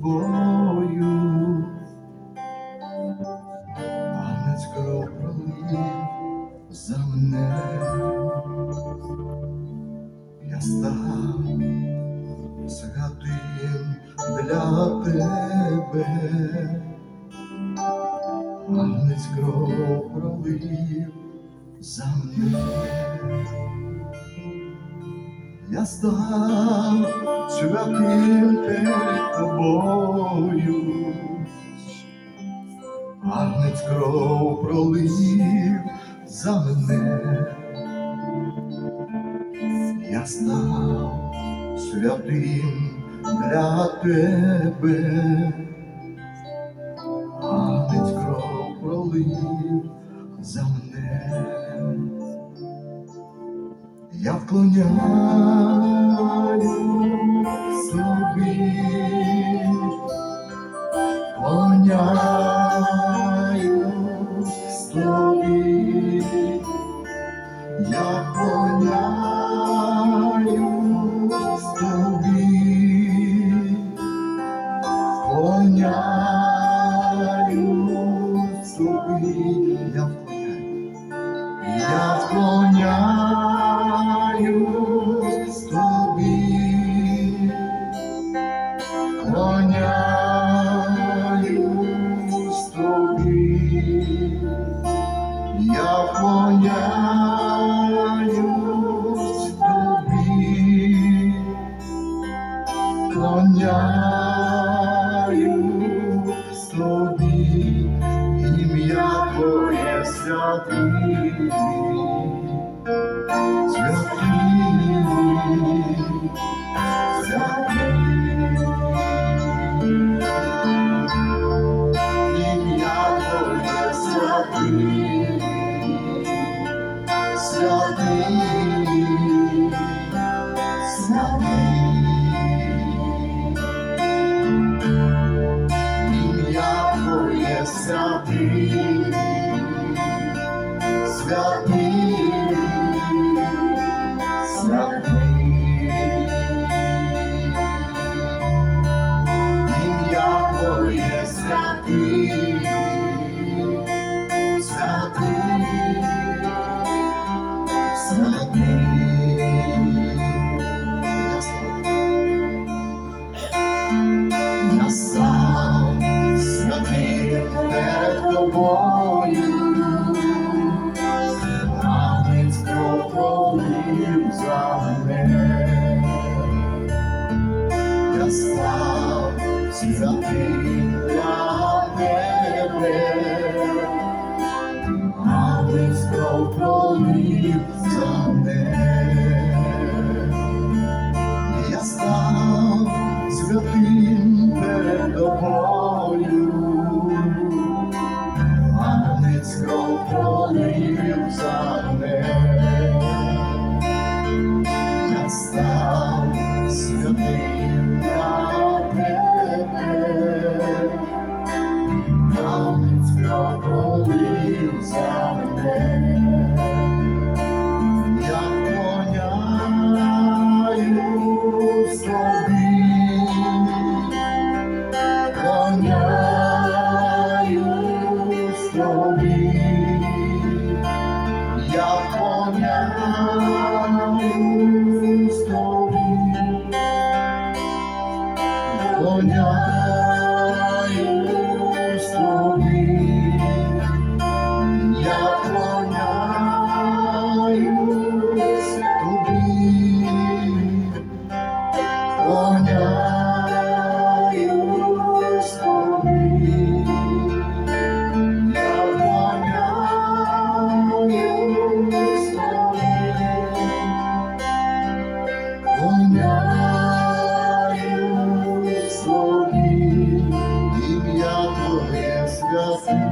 тобою, пам'ять кров пролив за мене, я став святим для тебе, пам'ять кров пролив за мене. Я став святим перед тобою, Агнець кров пролив за мене, я став святим для тебе, Агнець кров пролив за мене. Я вклоняю собі, вклоняю собі, я вклоняю собі, вклоняю собі, я вклоняю. Я вклоняю Я вклоняю тобі, вклоняю тобі, ім'я Твоє святий. Святий,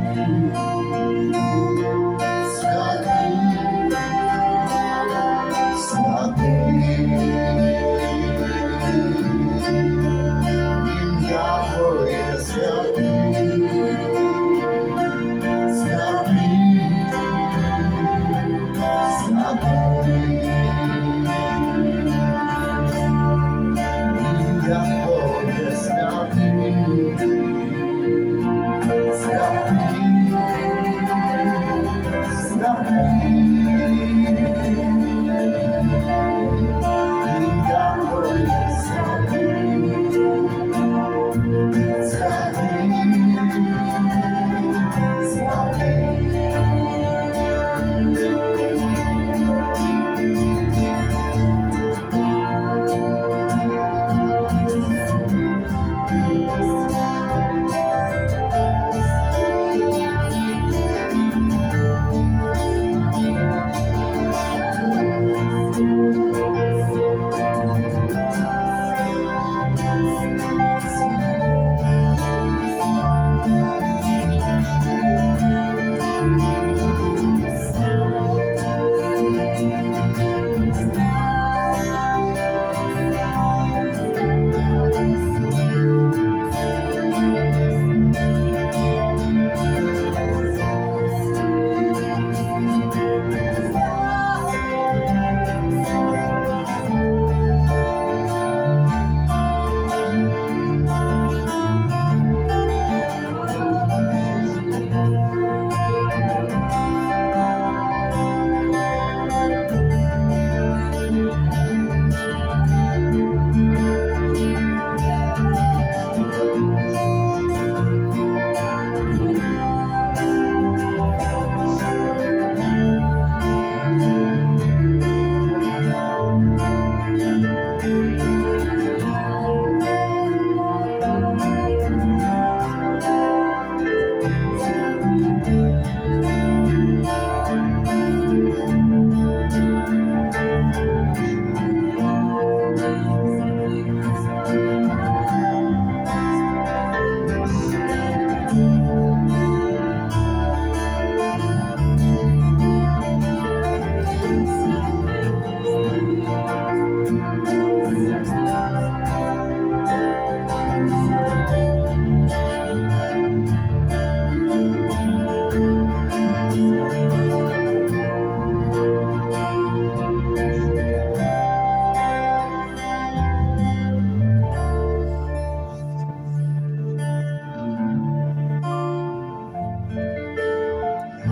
Thank you. Thank you.